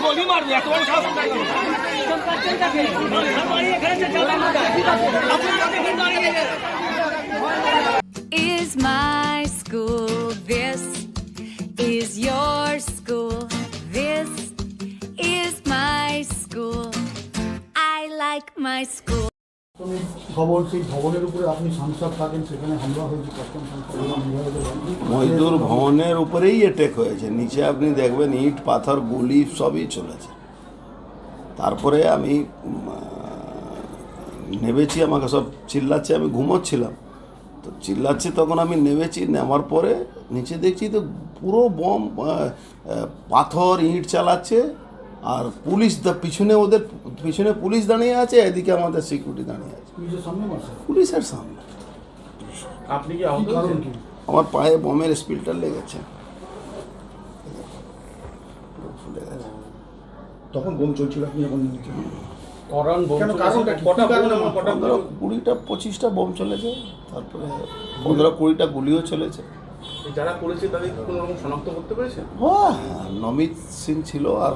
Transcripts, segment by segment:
गोली मार दिया तुम्हारे साथ is my school. This is your school. My school. কোনো খবর সেই ভবনের উপরে আপনি সাংসদ থাকেন সেখানে হামলা হয়েছে প্রাক্তন সাংসদ এবং বিধায়কের মজদুর ভবনের উপরেই অ্যাটেক হয়েছে। নিচে আপনি দেখবেন ইট পাথর গুলি সবই চলেছে। তারপরে আমি নেমেছি আমাকে সব চিল্লাচ্ছে আমি ঘুমোচ্ছিলাম। তো চিল্লাচ্ছে তখন আমি নেমেছি নেওয়ার পরে নিচে দেখছি তো পুরো বম পাথর ইট চালাচ্ছে। আর পুলিশ দা- পিছনে ওদের পিছনে পুলিশ দাঁড়িয়ে আছে এদিকে আমাদের সিকিউরিটি দাঁড়িয়ে আছে। পুলিশের সামনে পুলিশের সামনে। আপনি কি কি কারণ কি? আমার পায়ে বমের স্পিলটা লেগেছে। তখন বোম চলছিল আপনি যখন কটা পনেরো কুড়িটা পঁচিশটা বোম চলেছে তারপরে পনেরো কুড়িটা গুলিও চলেছে। যারা করেছে তাদের কোনো রকম শনাক্ত করতে পেরেছে? হ্যাঁ নমিত সিং ছিল আর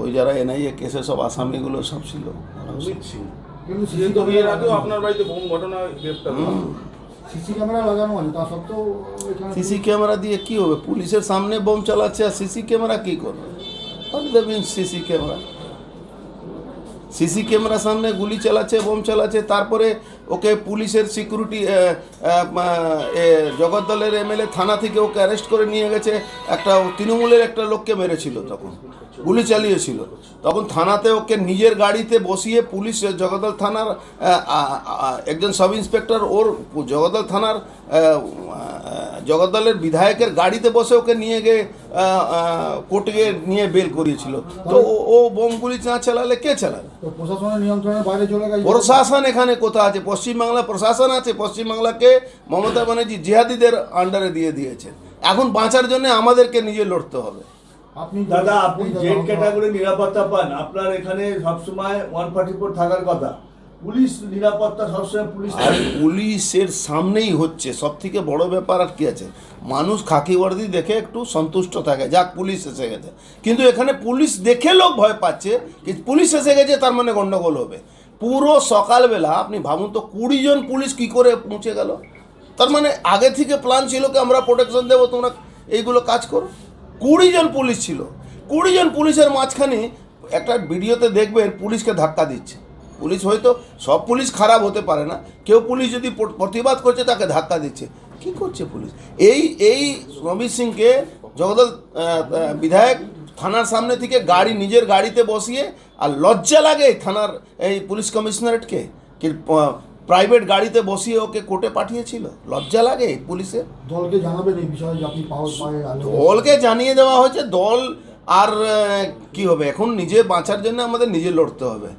ওই যারা এনআইএ কেসে সব আসামিগুলো সব ছিল কিন্তু সিসি এর আগেও ক্যামেরা আপনার বাড়িতে বোম ঘটনা গ্রেপ্তার সিসি ক্যামেরা লাগানো আছে তা সত্ত্বেও সিসি ক্যামেরা দিয়ে কি হবে? পুলিশের সামনে বোম চালাচ্ছে আর সিসি ক্যামেরা কি করবে? CC camera? সিসি ক্যামেরা সামনে গুলি চালাচ্ছে বোম চালাচ্ছে তারপরে ওকে পুলিশের সিকিউরিটি জগদ্দলের এমএলএ থানা থেকে ওকে অ্যারেস্ট করে নিয়ে গেছে। একটা তৃণমূলের একটা লোককে মেরেছিল তখন, গুলি চালিয়েছিল। তখন থানাতে ওকে নিজের গাড়িতে বসিয়ে পুলিশ জগদ্দল থানার একজন সাব ইন্সপেক্টর ওর জগদ্দল থানার জগদ্দলের বিধায়কের গাড়িতে বসে ওকে নিয়ে গিয়ে কোর্টে নিয়ে বেল করিয়েছিল। তো ও- বোমগুলি না চালালে কে চালাবে? প্রশাসনের নিয়ন্ত্রণের বাইরে চলে গেছে। প্রশাসন এখানে কোথায় আছে? পশ্চিমবাংলা প্রশাসন আছে? পশ্চিমবাংলাকে মমতা ব্যানার্জি জিহাদিদের আন্ডারে দিয়ে দিয়েছে। এখন বাঁচার জন্য আমাদেরকে নিজে লড়তে হবে। আপনি দাদা আপনি আপনি- ক্যাটাগরি নিরাপত্তা পান। আপনার এখানে সবসময় ওয়ান ফর্টি ফোর থাকার কথা। পুলিশ নিরাপত্তা সবসময় পুলিশ আর পুলিশের সামনেই হচ্ছে। সব থেকে বড় ব্যাপার আর কি আছে? মানুষ খাকি বর্দি দেখে একটু সন্তুষ্ট থাকে। যাক পুলিশ এসে গেছে। কিন্তু এখানে পুলিশ দেখে লোক ভয় পাচ্ছে কি পুলিশ এসে গেছে তার মানে গন্ডগোল হবে। পুরো সকালবেলা আপনি ভাবুন তো কুড়ি জন পুলিশ কি করে পৌঁছে গেল? তার মানে আগে থেকে প্ল্যান ছিল কি আমরা প্রোটেকশন দেবো তোমরা এইগুলো কাজ করো? কুড়ি জন পুলিশ ছিল। কুড়ি জন পুলিশের মাঝখানে একটা ভিডিওতে দেখবেন পুলিশকে ধাক্কা দিচ্ছে। পুলিশ হয়তো সব পুলিশ খারাপ হতে পারে না। কেউ পুলিশ যদি প্রতিবাদ করছে তাকে ধাক্কা দিচ্ছে। কি করছে পুলিশ? এই এই রবি সিংকে জগদল বিধায়ক থানার সামনে থেকে গাড়ি নিজের গাড়িতে বসিয়ে আর লজ্জা লাগে থানার এই পুলিশ কমিশনারেটকে? কি প্রাইভেট গাড়িতে বসিয়ে ওকে কোর্টে পাঠিয়েছিল? লজ্জা লাগে পুলিশে দলকে জানাবেন এই বিষয়ে আপনি দলকে জানিয়ে দেওয়া হয়েছে দল আর কি হবে? এখন নিজে বাঁচার জন্য আমাদের নিজে লড়তে হবে।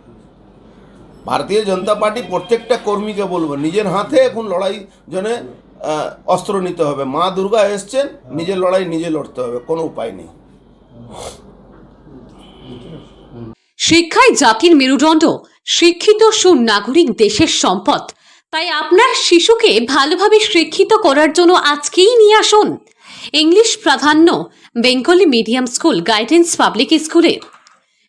ভারতীয় জনতা পার্টি প্রত্যেকটা কর্মীকে বলব, নিজের হাতে এখন লড়াই জন্য অস্ত্র নিতে হবে। মা দুর্গা এসছেন, নিজের লড়াই নিজে লড়তে হবে, কোনো উপায় নেই। শিক্ষায় জাতির মেরুদণ্ড, শিক্ষিত সুনাগরিক দেশের সম্পদ। তাই আপনার শিশুকে ভালোভাবে শিক্ষিত করার জন্য আজকেই নিয়ে আসুন। ইংলিশ প্রাধান্য, Bengali medium school, guidance public স্কুলে।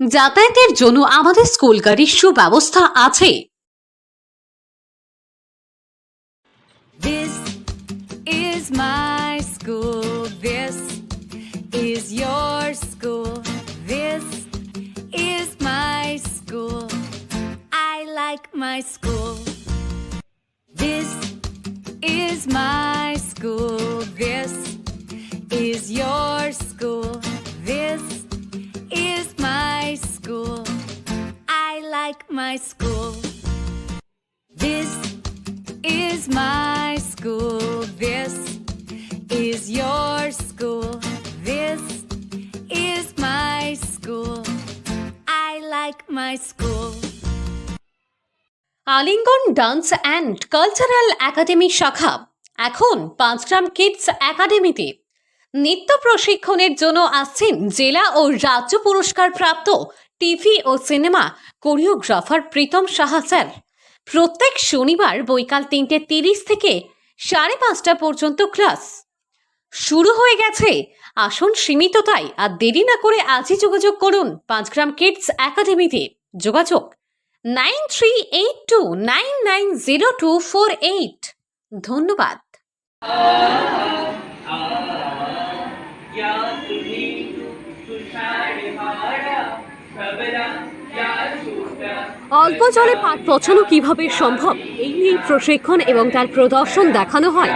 যাতায়াতের জন্য আমাদের স্কুল গাড়ির সুব্যবস্থা আছে This is my school. This is your my school. This is my school. This is your school. This is my school. I like my school. Alingan dance and cultural academy শাখা, এখন Panchgram kids একাডেমিতে নৃত্য প্রশিক্ষণের জন্য আসছেন জেলা ও রাজ্য পুরস্কার প্রাপ্ত টিভি ও cinema choreographer Pritam Saha sir. প্রত্যেক শনিবার বৈকাল তিনটে তিরিশ থেকে সাড়ে পাঁচটা পর্যন্ত ক্লাস। শুরু হয়ে গেছে। আসন সীমিত তাই আর দেরি না করে আজই যোগাযোগ করুন পাঁচগ্রাম কিডস একাডেমিতে। যোগাযোগ nine three eight two nine nine zero two four eight. ধন্যবাদ। অল্প জলে পাট পচানো কীভাবে সম্ভব? এই নিয়ে প্রশিক্ষণ এবং তার প্রদর্শন দেখানো হয়।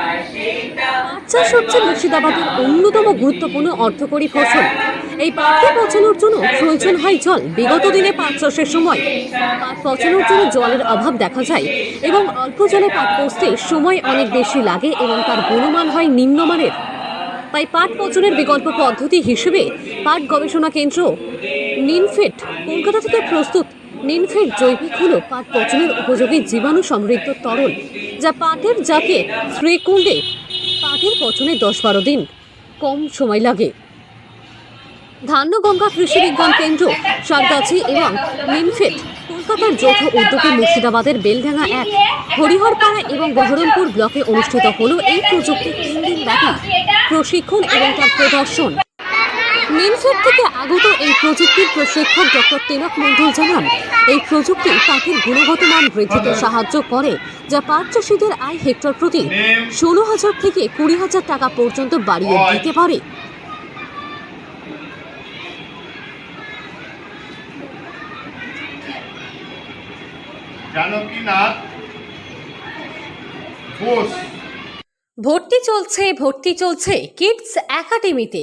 পাট চাষ হচ্ছে মুর্শিদাবাদের অন্যতম গুরুত্বপূর্ণ অর্থকরী ফসল। এই পাটকে পচানোর জন্য প্রয়োজন হয় জল। বিগত দিনে পাট চাষের সময় পাট পচানোর জন্য জলের অভাব দেখা যায় এবং অল্প জলে পাট পচতে সময় অনেক বেশি লাগে এবং তার গুণমান হয় নিম্নমানের। তাই পাট পচনের বিকল্প পদ্ধতি হিসেবে পাট গবেষণা কেন্দ্র নিনফেট কলকাতা থেকে প্রস্তুত নিনফেট জৈবিক হলো পাট পচনের উপযোগী জীবাণু সমৃদ্ধ তরল, যা পাটের জাকে করলে পাটের পচনে দশ বারো দিন কম সময় লাগে। ধান্যগঙ্গা কৃষি বিজ্ঞান কেন্দ্র সারগাছি এবং নিনফেট কলকাতার যৌথ উদ্যোগে মুর্শিদাবাদের বেলডাঙ্গা এক, হরিহরপাড়া এবং বহরমপুর ব্লকে অনুষ্ঠিত হলো এই প্রযুক্তি তিন দিন ব্যাপী প্রশিক্ষণ এবং তার প্রদর্শন। নিনফেট থেকে আগত এই প্রযুক্তির প্রশিক্ষক ডক্টর তিলক মন্ডল জানান এই প্রযুক্তি পাখির গুণগত মান বৃদ্ধিতে সাহায্য করে যা পাট চাষিদের আয় হেক্টর প্রতি ষোলো হাজার থেকে কুড়ি হাজার টাকা পর্যন্ত বাড়িয়ে দিতে পারে। জানকীনাথ ঘোষ। ভর্তি চলছে ভর্তি চলছে কিডস একাডেমিতে।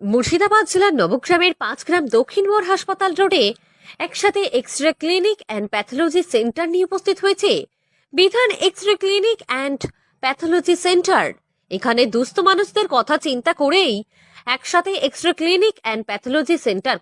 মুর্শিদাবাদ জেলার নবগ্রামের পাঁচগ্রাম দক্ষিণ মোড় হাসপাতাল রোডে একসাথে X ray clinic and pathology centre নিয়ে উপস্থিত হয়েছে। বিধান X ray clinic and pathology centre. এখানে দুস্থ মানুষদের কথা চিন্তা করেই একসাথে X ray clinic and pathology centre